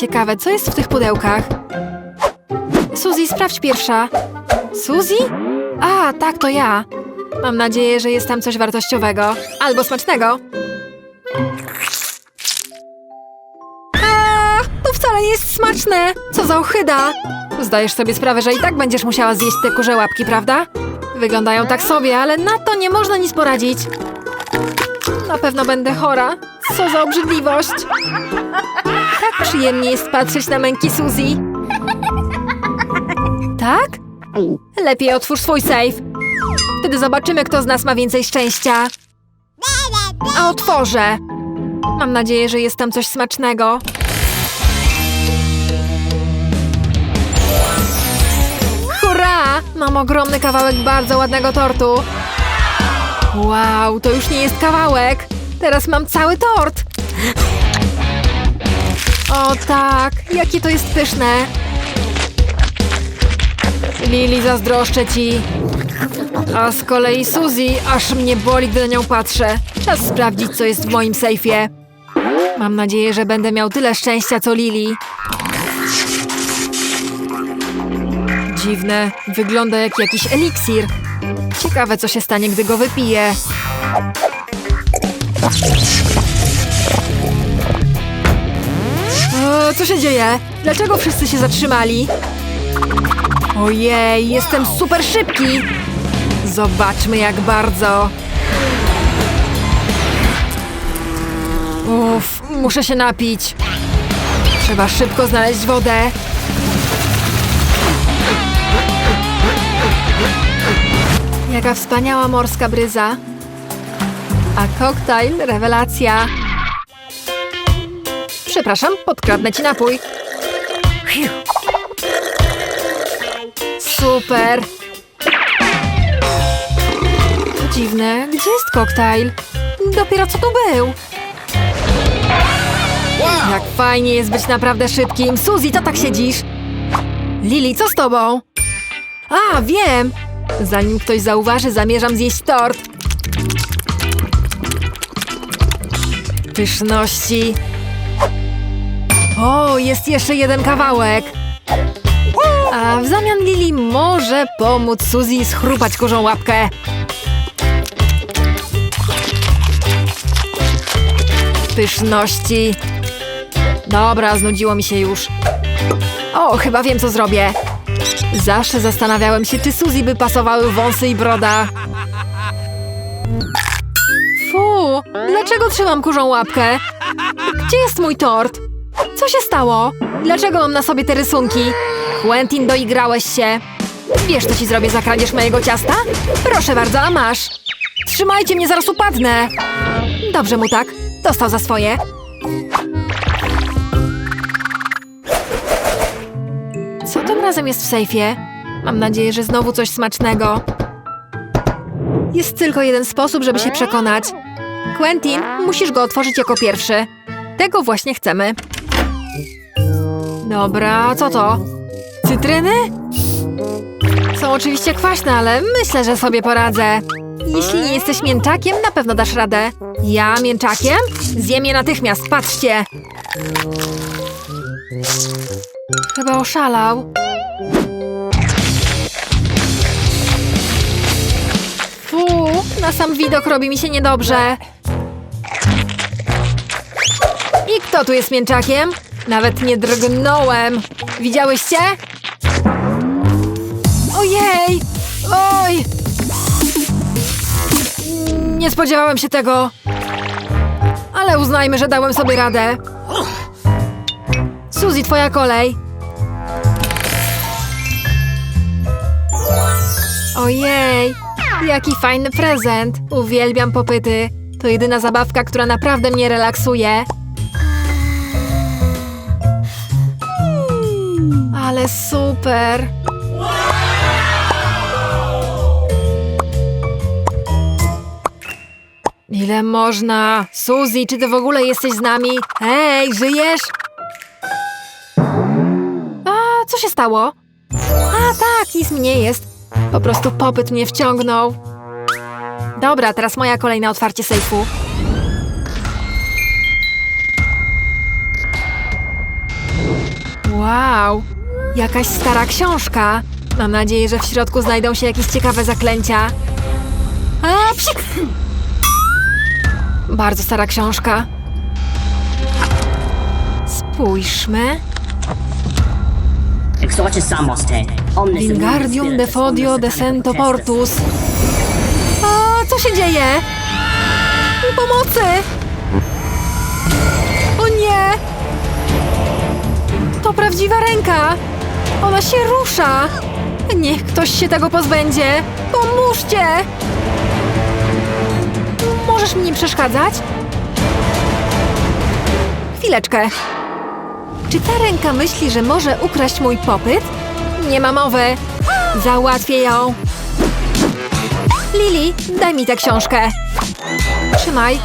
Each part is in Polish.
Ciekawe, co jest w tych pudełkach? Suzy, sprawdź pierwsza. Suzy? A, tak, to ja. Mam nadzieję, że jest tam coś wartościowego. Albo smacznego. A, to wcale nie jest smaczne. Co za ochyda. Zdajesz sobie sprawę, że i tak będziesz musiała zjeść te kurze łapki, prawda? Wyglądają tak sobie, ale na to nie można nic poradzić. Na pewno będę chora. Co za obrzydliwość. Tak przyjemnie jest patrzeć na męki Suzy. Tak? Lepiej otwórz swój safe. Wtedy zobaczymy, kto z nas ma więcej szczęścia. A otworzę. Mam nadzieję, że jest tam coś smacznego. Hurra! Mam ogromny kawałek bardzo ładnego tortu. Wow, to już nie jest kawałek. Teraz mam cały tort. O tak, jakie to jest pyszne. Lili, zazdroszczę ci. A z kolei Suzy, aż mnie boli, gdy na nią patrzę. Czas sprawdzić, co jest w moim sejfie. Mam nadzieję, że będę miał tyle szczęścia, co Lili. Dziwne, wygląda jak jakiś eliksir. Ciekawe, co się stanie, gdy go wypiję. Co się dzieje? Dlaczego wszyscy się zatrzymali? Ojej, jestem super szybki! Zobaczmy, jak bardzo. Uff, muszę się napić. Trzeba szybko znaleźć wodę. Jaka wspaniała morska bryza. A koktajl, rewelacja. Przepraszam, podkradnę ci napój. Super. Dziwne. Gdzie jest koktajl? Dopiero co tu był? Jak fajnie jest być naprawdę szybkim. Suzy, to tak siedzisz? Lili, co z tobą? A, wiem! Zanim ktoś zauważy, zamierzam zjeść tort. Pyszności. O, jest jeszcze jeden kawałek. A w zamian Lili może pomóc Suzy schrupać kurzą łapkę. Pyszności. Dobra, znudziło mi się już. O, chyba wiem, co zrobię. Zawsze zastanawiałem się, czy Suzy by pasowały wąsy i broda. Fu, dlaczego trzymam kurzą łapkę? Gdzie jest mój tort? Co się stało? Dlaczego mam na sobie te rysunki? Quentin, doigrałeś się. Wiesz, co ci zrobię za kradzież mojego ciasta? Proszę bardzo, a masz. Trzymajcie mnie, zaraz upadnę. Dobrze mu tak. Dostał za swoje. Co tym razem jest w sejfie? Mam nadzieję, że znowu coś smacznego. Jest tylko jeden sposób, żeby się przekonać. Quentin, musisz go otworzyć jako pierwszy. Tego właśnie chcemy. Dobra, co to? Cytryny? Są oczywiście kwaśne, ale myślę, że sobie poradzę. Jeśli nie jesteś mięczakiem, na pewno dasz radę. Ja mięczakiem? Zjem je natychmiast, patrzcie! Chyba oszalał. Fu, na sam widok robi mi się niedobrze. I kto tu jest mięczakiem? Nawet nie drgnąłem. Widziałyście? Ojej! Oj! Nie spodziewałem się tego. Ale uznajmy, że dałem sobie radę. Suzy, twoja kolej. Ojej, jaki fajny prezent. Uwielbiam popyty. To jedyna zabawka, która naprawdę mnie relaksuje. Ale super. Ile można? Suzy, czy ty w ogóle jesteś z nami? Hej, żyjesz? A, co się stało? A, tak, nic mi nie jest. Po prostu popyt mnie wciągnął. Dobra, teraz moja kolej na otwarcie sejfu. Wow, jakaś stara książka. Mam nadzieję, że w środku znajdą się jakieś ciekawe zaklęcia. A, psik! Bardzo stara książka. Spójrzmy. Wingardium immunes de spiritus, Fodio omnes de Sento sacramento Portus. A, co się dzieje? Pomocy! O nie! To prawdziwa ręka! Ona się rusza! Niech ktoś się tego pozbędzie! Pomóżcie! Możesz mi nie przeszkadzać? Chwileczkę. Czy ta ręka myśli, że może ukraść mój popyt? Nie ma mowy. Załatwię ją. Lili, daj mi tę książkę. Trzymaj.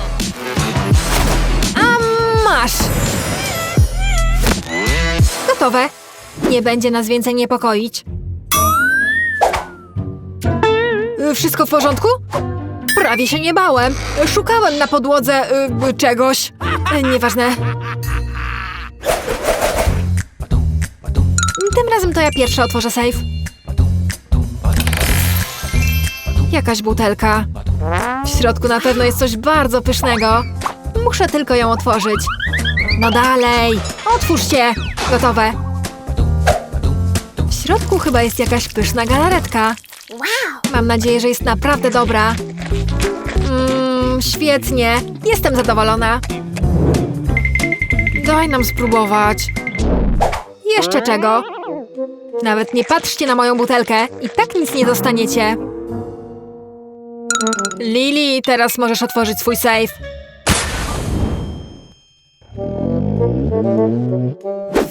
A masz. Gotowe. Nie będzie nas więcej niepokoić. Y, Wszystko w porządku? Prawie się nie bałem. Szukałem na podłodze y, czegoś. Y, Nieważne. Tym razem to ja pierwsza otworzę safe. Jakaś butelka. W środku na pewno jest coś bardzo pysznego. Muszę tylko ją otworzyć. No dalej! Otwórz się! Gotowe. W środku chyba jest jakaś pyszna galaretka. Mam nadzieję, że jest naprawdę dobra. Mmm, świetnie. Jestem zadowolona. Daj nam spróbować. Jeszcze czego? Nawet nie patrzcie na moją butelkę i tak nic nie dostaniecie. Lili, teraz możesz otworzyć swój safe.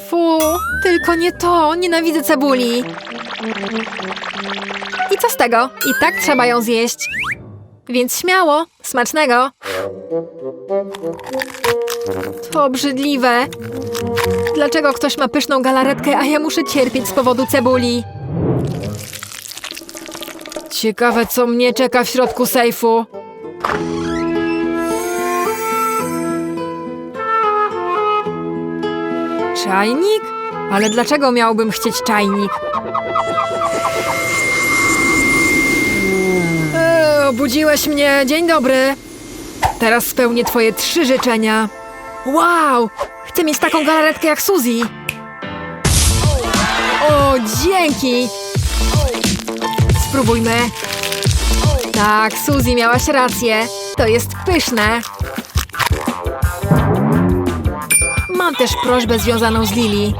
Fu, tylko nie to. Nienawidzę cebuli. I co z tego? I tak trzeba ją zjeść. Więc śmiało, smacznego. To obrzydliwe. Dlaczego ktoś ma pyszną galaretkę, a ja muszę cierpieć z powodu cebuli? Ciekawe, co mnie czeka w środku sejfu. Czajnik? Ale dlaczego miałbym chcieć czajnik? Eee, obudziłeś mnie. Dzień dobry. Teraz spełnię twoje trzy życzenia. Wow! Chcę mieć taką galaretkę jak Suzy. O, dzięki! Spróbujmy. Tak, Suzy, miałaś rację. To jest pyszne. Mam też prośbę związaną z Lili.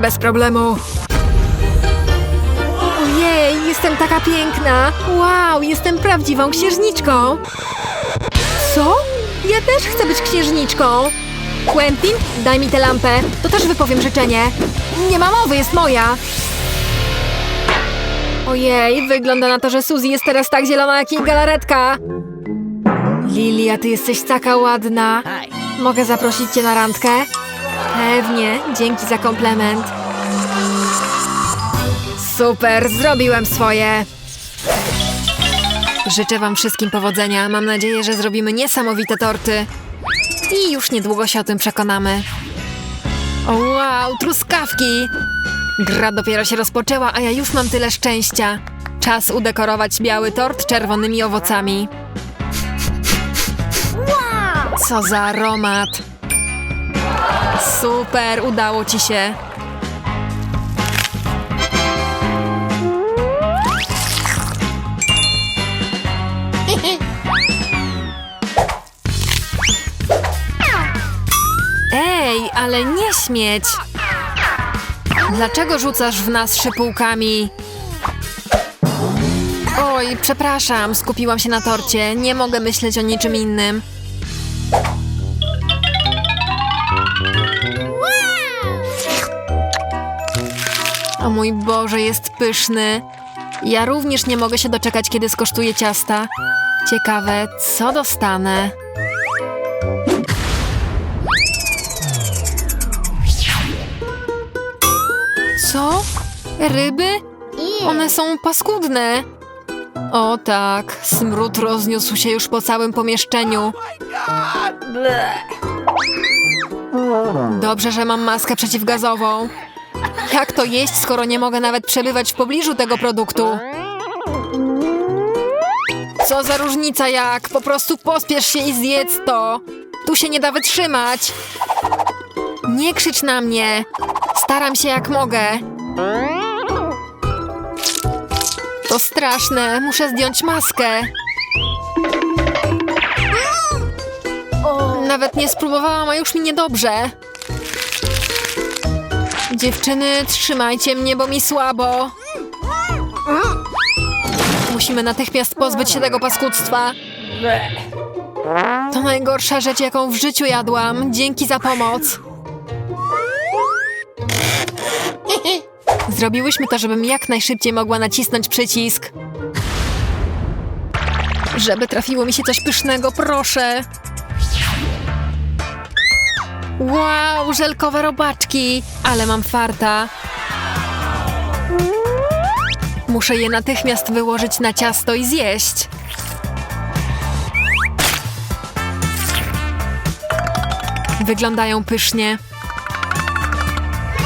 Bez problemu. Ojej, jestem taka piękna. Wow, jestem prawdziwą księżniczką. Co? Ja też chcę być księżniczką. Quentin, daj mi tę lampę. To też wypowiem życzenie. Nie ma mowy, jest moja. Ojej, wygląda na to, że Suzy jest teraz tak zielona jak jej galaretka. Lilia, ty jesteś taka ładna. Mogę zaprosić cię na randkę? Pewnie, dzięki za komplement. Super, zrobiłem swoje. Życzę Wam wszystkim powodzenia. Mam nadzieję, że zrobimy niesamowite torty. I już niedługo się o tym przekonamy. O wow, truskawki! Gra dopiero się rozpoczęła, a ja już mam tyle szczęścia. Czas udekorować biały tort czerwonymi owocami. Co za aromat! Super, udało ci się. Ej, ale nie śmieć! Dlaczego rzucasz w nas szypułkami? Oj, przepraszam, skupiłam się na torcie. Nie mogę myśleć o niczym innym. Mój Boże, jest pyszny. Ja również nie mogę się doczekać, kiedy skosztuję ciasta. Ciekawe, co dostanę. Co? Ryby? One są paskudne. O tak, smród rozniósł się już po całym pomieszczeniu. Dobrze, że mam maskę przeciwgazową. Jak to jeść, skoro nie mogę nawet przebywać w pobliżu tego produktu? Co za różnica jak? Po prostu pospiesz się i zjedz to. Tu się nie da wytrzymać. Nie krzycz na mnie. Staram się jak mogę. To straszne. Muszę zdjąć maskę. Nawet nie spróbowałam, a już mi niedobrze. Dziewczyny, trzymajcie mnie, bo mi słabo. Musimy natychmiast pozbyć się tego paskudztwa. To najgorsza rzecz, jaką w życiu jadłam. Dzięki za pomoc. Zrobiłyśmy to, żebym jak najszybciej mogła nacisnąć przycisk. Żeby trafiło mi się coś pysznego, proszę. Wow, żelkowe robaczki! Ale mam farta. Muszę je natychmiast wyłożyć na ciasto i zjeść. Wyglądają pysznie.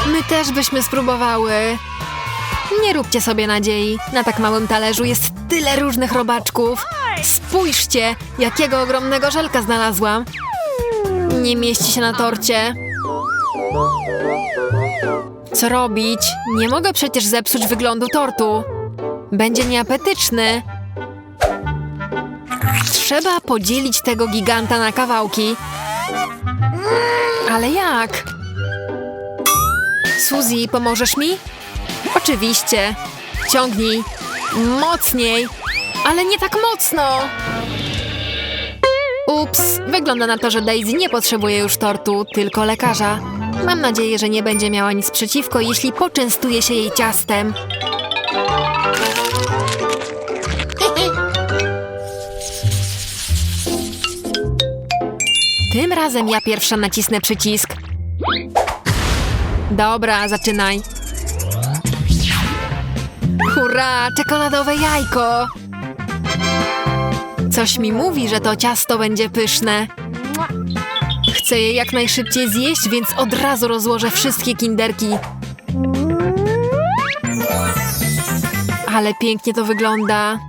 My też byśmy spróbowały. Nie róbcie sobie nadziei. Na tak małym talerzu jest tyle różnych robaczków. Spójrzcie, jakiego ogromnego żelka znalazłam. Nie mieści się na torcie. Co robić? Nie mogę przecież zepsuć wyglądu tortu. Będzie nieapetyczny. Trzeba podzielić tego giganta na kawałki. Ale jak? Suzy, pomożesz mi? Oczywiście. Ciągnij. Mocniej. Ale nie tak mocno. Ups, wygląda na to, że Daisy nie potrzebuje już tortu, tylko lekarza. Mam nadzieję, że nie będzie miała nic przeciwko, jeśli poczęstuje się jej ciastem. Tym razem ja pierwsza nacisnę przycisk. Dobra, zaczynaj. Hurra, czekoladowe jajko! Coś mi mówi, że to ciasto będzie pyszne. Chcę je jak najszybciej zjeść, więc od razu rozłożę wszystkie kinderki. Ale pięknie to wygląda.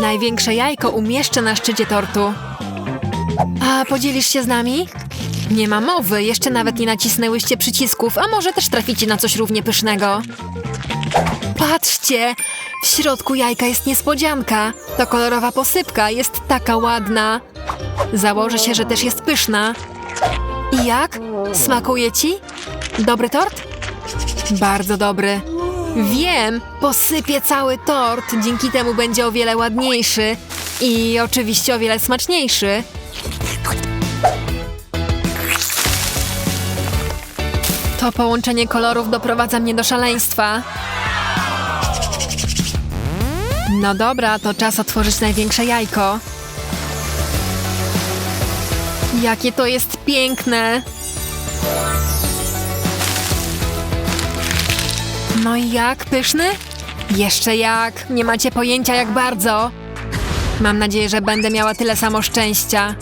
Największe jajko umieszczę na szczycie tortu. A podzielisz się z nami? Nie ma mowy, jeszcze nawet nie nacisnęłyście przycisków, a może też traficie na coś równie pysznego. Patrzcie! W środku jajka jest niespodzianka. To kolorowa posypka, jest taka ładna. Założę się, że też jest pyszna. I jak? Smakuje ci? Dobry tort? Bardzo dobry. Wiem, posypię cały tort, dzięki temu będzie o wiele ładniejszy i oczywiście o wiele smaczniejszy. To połączenie kolorów doprowadza mnie do szaleństwa. No dobra, to czas otworzyć największe jajko. Jakie to jest piękne! No i jak, pyszny? Jeszcze jak, nie macie pojęcia jak bardzo. Mam nadzieję, że będę miała tyle samo szczęścia.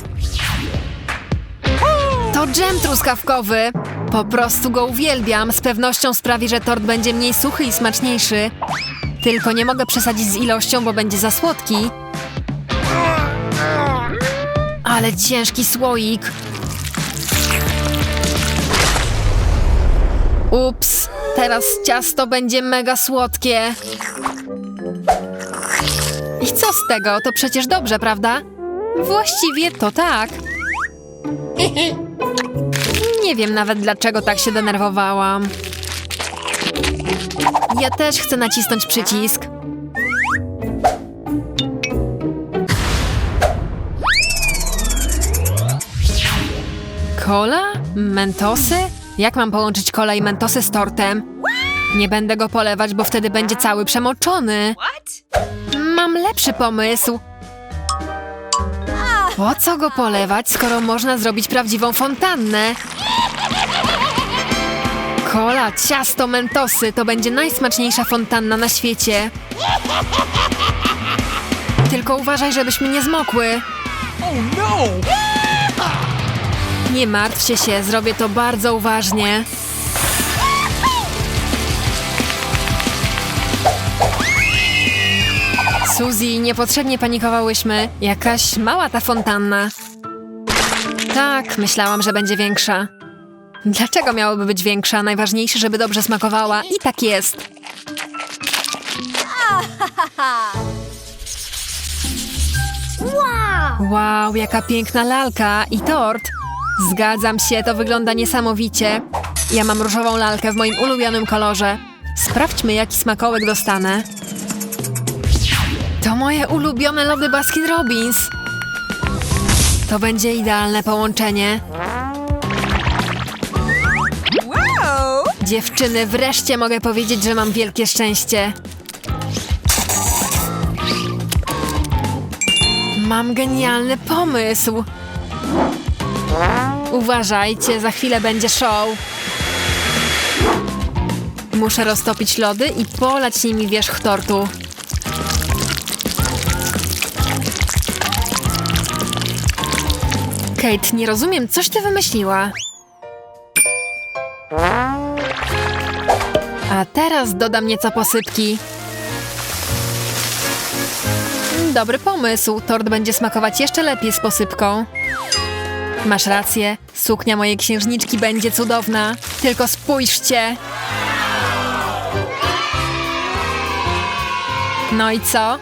To dżem truskawkowy. Po prostu go uwielbiam. Z pewnością sprawi, że tort będzie mniej suchy i smaczniejszy. Tylko nie mogę przesadzić z ilością, bo będzie za słodki. Ale ciężki słoik. Ups, teraz ciasto będzie mega słodkie. I co z tego? To przecież dobrze, prawda? Właściwie to tak. Nie wiem nawet dlaczego tak się denerwowałam. Ja też chcę nacisnąć przycisk. Kola? Mentosy? Jak mam połączyć kola i mentosy z tortem? Nie będę go polewać, bo wtedy będzie cały przemoczony. Mam lepszy pomysł. Po co go polewać, skoro można zrobić prawdziwą fontannę? Kola, ciasto, mentosy to będzie najsmaczniejsza fontanna na świecie. Tylko uważaj, żebyśmy nie zmokły. Nie martwcie się, zrobię to bardzo uważnie. Suzy, niepotrzebnie panikowałyśmy. Jakaś mała ta fontanna. Tak, myślałam, że będzie większa. Dlaczego miałoby być większa? Najważniejsze, żeby dobrze smakowała. I tak jest. Wow, jaka piękna lalka i tort. Zgadzam się, to wygląda niesamowicie. Ja mam różową lalkę w moim ulubionym kolorze. Sprawdźmy, jaki smakołek dostanę. To moje ulubione lody Baskin Robbins. To będzie idealne połączenie. Dziewczyny, wreszcie mogę powiedzieć, że mam wielkie szczęście. Mam genialny pomysł. Uważajcie, za chwilę będzie show. Muszę roztopić lody i polać nimi wierzch tortu. Kate, nie rozumiem, coś ty wymyśliła. A teraz dodam nieco posypki. Dobry pomysł. Tort będzie smakować jeszcze lepiej z posypką. Masz rację. Suknia mojej księżniczki będzie cudowna. Tylko spójrzcie. No i co?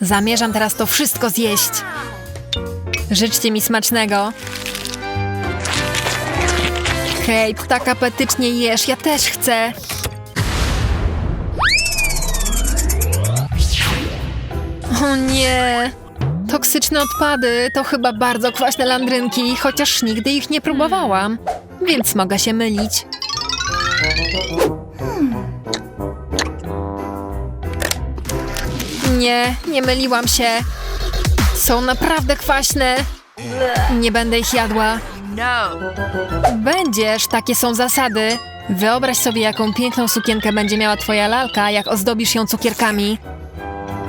Zamierzam teraz to wszystko zjeść. Życzcie mi smacznego. Hej, tak apetycznie jesz, ja też chcę. O nie! Toksyczne odpady to chyba bardzo kwaśne landrynki, chociaż nigdy ich nie próbowałam, więc mogę się mylić. Nie, nie myliłam się. Są naprawdę kwaśne. Nie będę ich jadła. Będziesz, takie są zasady. Wyobraź sobie, jaką piękną sukienkę będzie miała twoja lalka, jak ozdobisz ją cukierkami.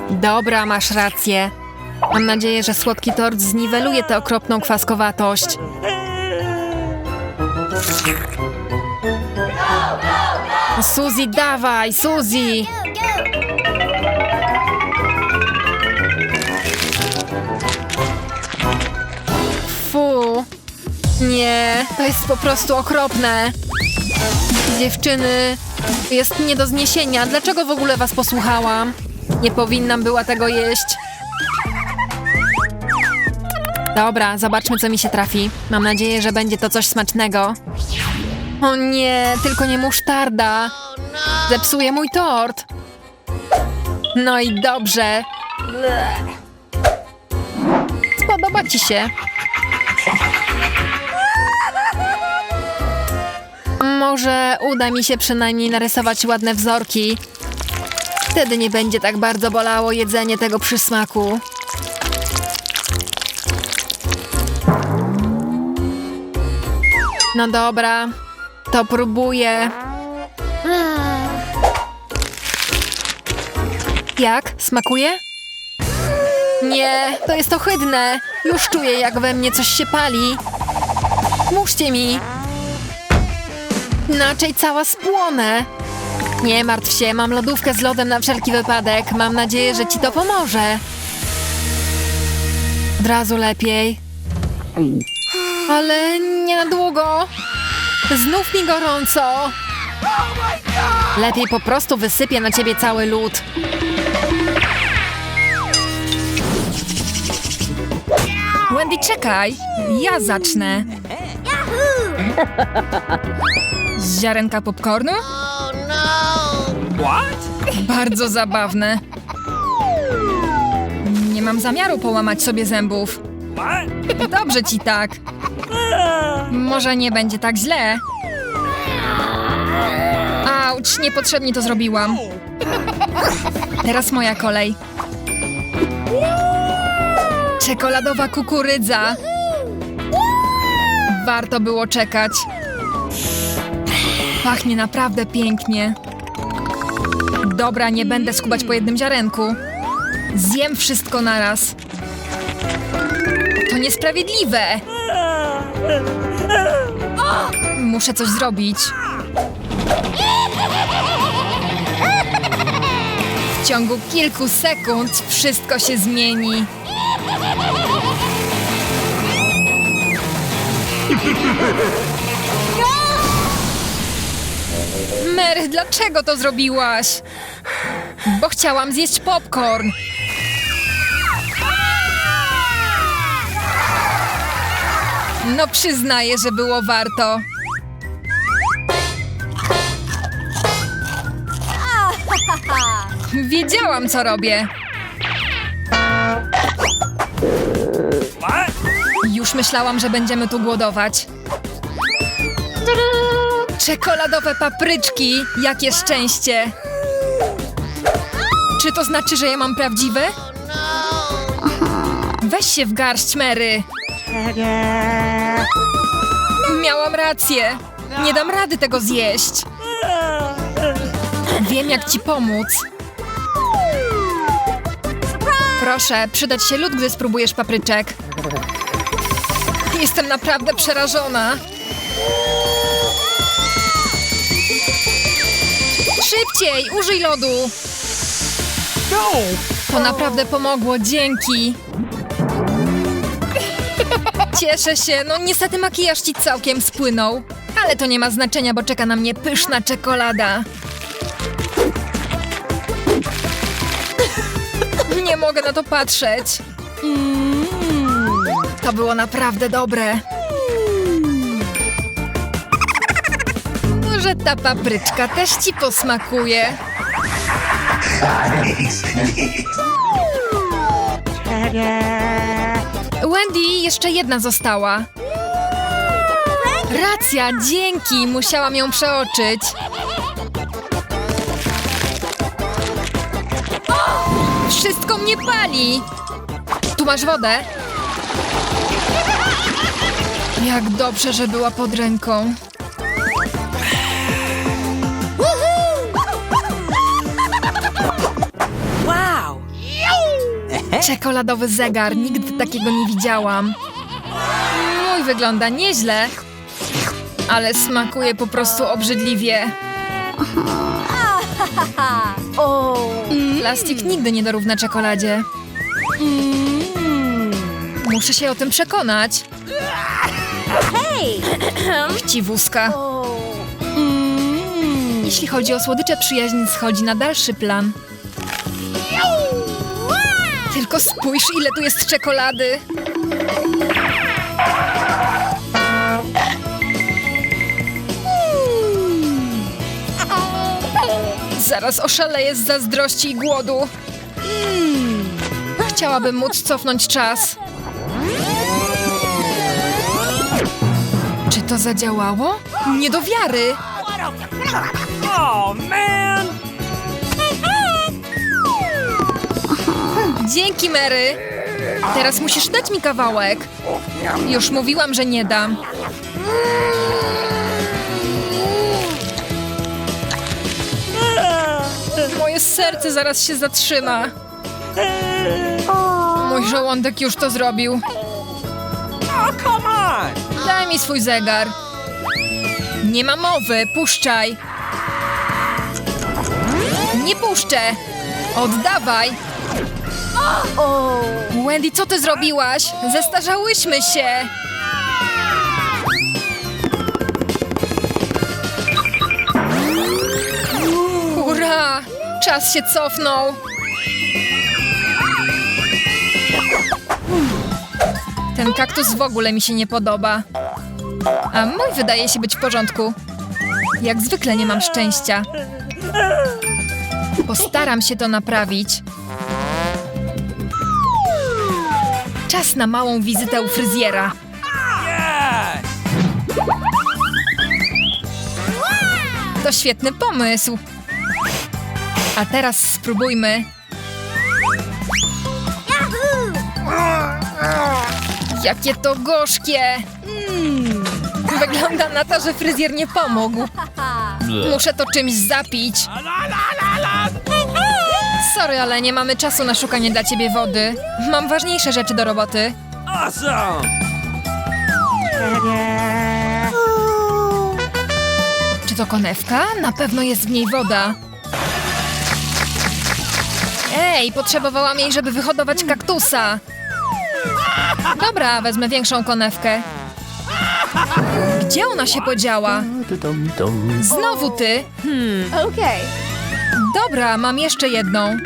Dobra, masz rację. Mam nadzieję, że słodki tort zniweluje tę okropną kwaskowatość. Suzy, dawaj, Suzy! Fu! Nie, to jest po prostu okropne. Dziewczyny, jest nie do zniesienia. Dlaczego w ogóle was posłuchałam? Nie powinnam była tego jeść. Dobra, zobaczmy, co mi się trafi. Mam nadzieję, że będzie to coś smacznego. O nie, tylko nie musztarda. Zepsuje mój tort. No i dobrze. Spodoba ci się. Może uda mi się przynajmniej narysować ładne wzorki. Wtedy nie będzie tak bardzo bolało jedzenie tego przysmaku. No dobra, to próbuję. Jak? Smakuje? Nie, to jest ohydne. Już czuję, jak we mnie coś się pali. Muszcie mi. Inaczej cała spłonę. Nie martw się, mam lodówkę z lodem na wszelki wypadek. Mam nadzieję, że ci to pomoże. Od razu lepiej. Ale nie na długo. Znów mi gorąco. Lepiej po prostu wysypię na ciebie cały lód. Wendy, czekaj! Ja zacznę. Z ziarenka popcornu? Bardzo zabawne. Nie mam zamiaru połamać sobie zębów. Dobrze ci tak. Może nie będzie tak źle. Auć, niepotrzebnie to zrobiłam. Teraz moja kolej. Czekoladowa kukurydza. Warto było czekać. Pachnie naprawdę pięknie. Dobra, nie będę skubać po jednym ziarenku. Zjem wszystko naraz. To niesprawiedliwe. Muszę coś zrobić. W ciągu kilku sekund wszystko się zmieni. Mary, dlaczego to zrobiłaś? Bo chciałam zjeść popcorn. No przyznaję, że było warto. Wiedziałam, co robię. Już myślałam, że będziemy tu głodować. Czekoladowe papryczki! Jakie szczęście! Czy to znaczy, że ja mam prawdziwe? Weź się w garść, Mary! Miałam rację! Nie dam rady tego zjeść! Wiem, jak ci pomóc. Proszę, przydać się lód, gdy spróbujesz papryczek. Jestem naprawdę przerażona. Szybciej, użyj lodu. To naprawdę pomogło, dzięki. Cieszę się, no niestety makijaż ci całkiem spłynął. Ale to nie ma znaczenia, bo czeka na mnie pyszna czekolada. Nie mogę na to patrzeć. To było naprawdę dobre. Może ta papryczka też ci posmakuje. Wendy, jeszcze jedna została. Racja, dzięki, musiałam ją przeoczyć. Wszystko mnie pali! Tu masz wodę. Jak dobrze, że była pod ręką. Czekoladowy zegar, nigdy takiego nie widziałam. Mój wygląda nieźle, ale smakuje po prostu obrzydliwie. Plastik nigdy nie dorówna czekoladzie. Muszę się o tym przekonać. Chciwuska. Jeśli chodzi o słodycze, przyjaźń schodzi na dalszy plan. Tylko spójrz, ile tu jest czekolady. Zaraz oszaleję z zazdrości i głodu. Chciałabym móc cofnąć czas. Czy to zadziałało? Nie do wiary! Oh man! Dzięki, Mary! Teraz musisz dać mi kawałek. Już mówiłam, że nie dam. Moje serce zaraz się zatrzyma. Mój żołądek już to zrobił. Oh! Daj mi swój zegar. Nie ma mowy, puszczaj. Nie puszczę. Oddawaj. Wendy, co ty zrobiłaś? Zestarzałyśmy się. Hurra! Czas się cofnął. Ten kaktus w ogóle mi się nie podoba. A mój wydaje się być w porządku. Jak zwykle nie mam szczęścia. Postaram się to naprawić. Czas na małą wizytę u fryzjera. To świetny pomysł. A teraz spróbujmy. Jakie to gorzkie! Wygląda na to, że fryzjer nie pomógł. Muszę to czymś zapić. Sorry, ale nie mamy czasu na szukanie dla ciebie wody. Mam ważniejsze rzeczy do roboty. Awesome! Czy to konewka? Na pewno jest w niej woda. Ej, potrzebowałam jej, żeby wyhodować kaktusa. Dobra, wezmę większą konewkę. Gdzie ona się podziała? Znowu ty. Okay. Dobra, mam jeszcze jedną.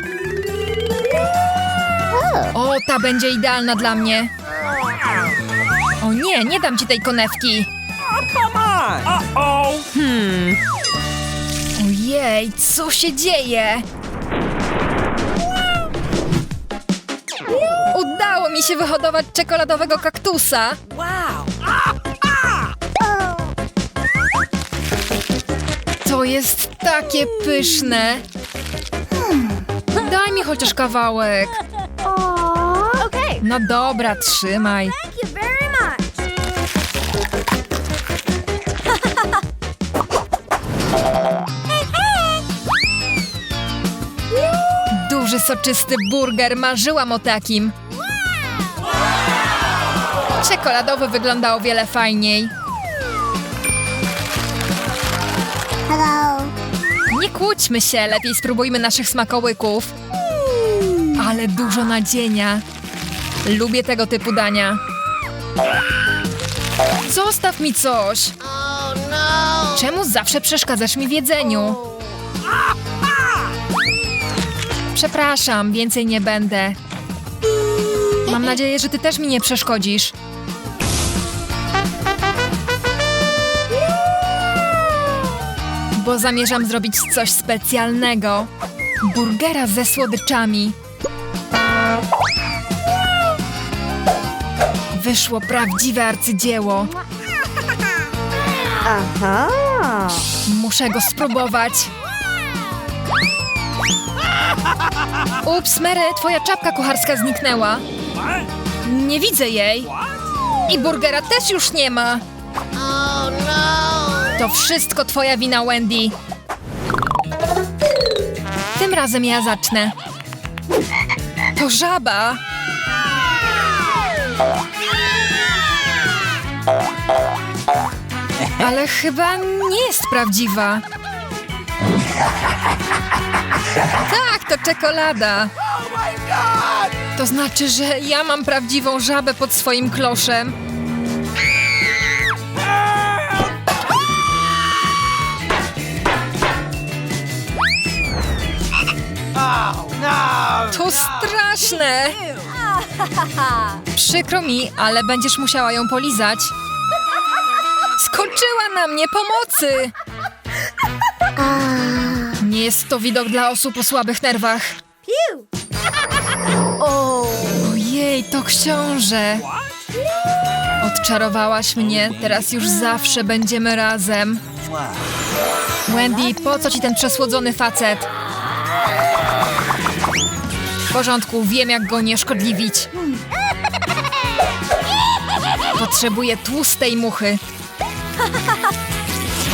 O, ta będzie idealna dla mnie. O nie, nie dam ci tej konewki. Come on. Uh-oh. Ojej, co się dzieje? Udało mi się wyhodować czekoladowego kaktusa. Wow. To jest takie pyszne. Daj mi chociaż kawałek. No dobra, trzymaj. Duży, soczysty burger, marzyłam o takim. Czekoladowy wygląda o wiele fajniej. Kłóćmy się, lepiej spróbujmy naszych smakołyków. Ale dużo nadzienia. Lubię tego typu dania. Zostaw mi coś. Czemu zawsze przeszkadzasz mi w jedzeniu? Przepraszam, więcej nie będę. Mam nadzieję, że ty też mi nie przeszkodzisz. Bo zamierzam zrobić coś specjalnego. Burgera ze słodyczami. Wyszło prawdziwe arcydzieło. Aha. Muszę go spróbować. Ups, Mary, twoja czapka kucharska zniknęła. Nie widzę jej. I burgera też już nie ma. To wszystko twoja wina, Wendy. Tym razem ja zacznę. To żaba. Ale chyba nie jest prawdziwa. Tak, to czekolada. To znaczy, że ja mam prawdziwą żabę pod swoim kloszem. To straszne. Przykro mi, ale będziesz musiała ją polizać. Skoczyła na mnie pomocy. Nie jest to widok dla osób o słabych nerwach. Ojej, to książę. Odczarowałaś mnie, teraz już zawsze będziemy razem. Wendy, po co ci ten przesłodzony facet? W porządku, wiem jak go nie szkodliwić. Potrzebuję tłustej muchy.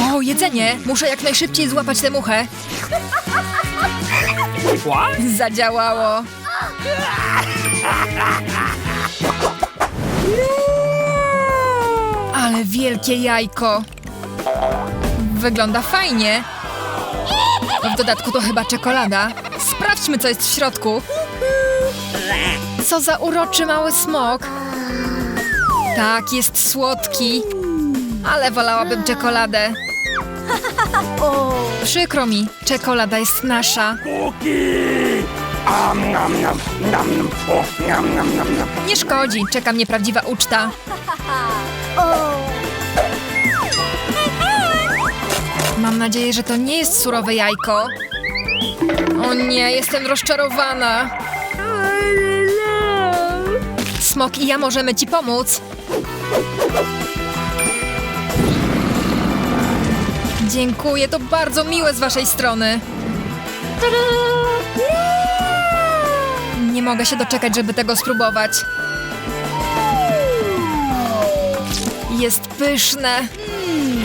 O, jedzenie! Muszę jak najszybciej złapać tę muchę. Zadziałało. Ale wielkie jajko. Wygląda fajnie. W dodatku to chyba czekolada. Sprawdźmy, co jest w środku. Co za uroczy mały smok. Tak, jest słodki. Ale wolałabym czekoladę. Przykro mi, czekolada jest nasza. Nie szkodzi, czeka mnie prawdziwa uczta. Mam nadzieję, że to nie jest surowe jajko. O nie, jestem rozczarowana. Smok i ja możemy ci pomóc. Dziękuję, to bardzo miłe z waszej strony. Nie mogę się doczekać, żeby tego spróbować. Jest pyszne.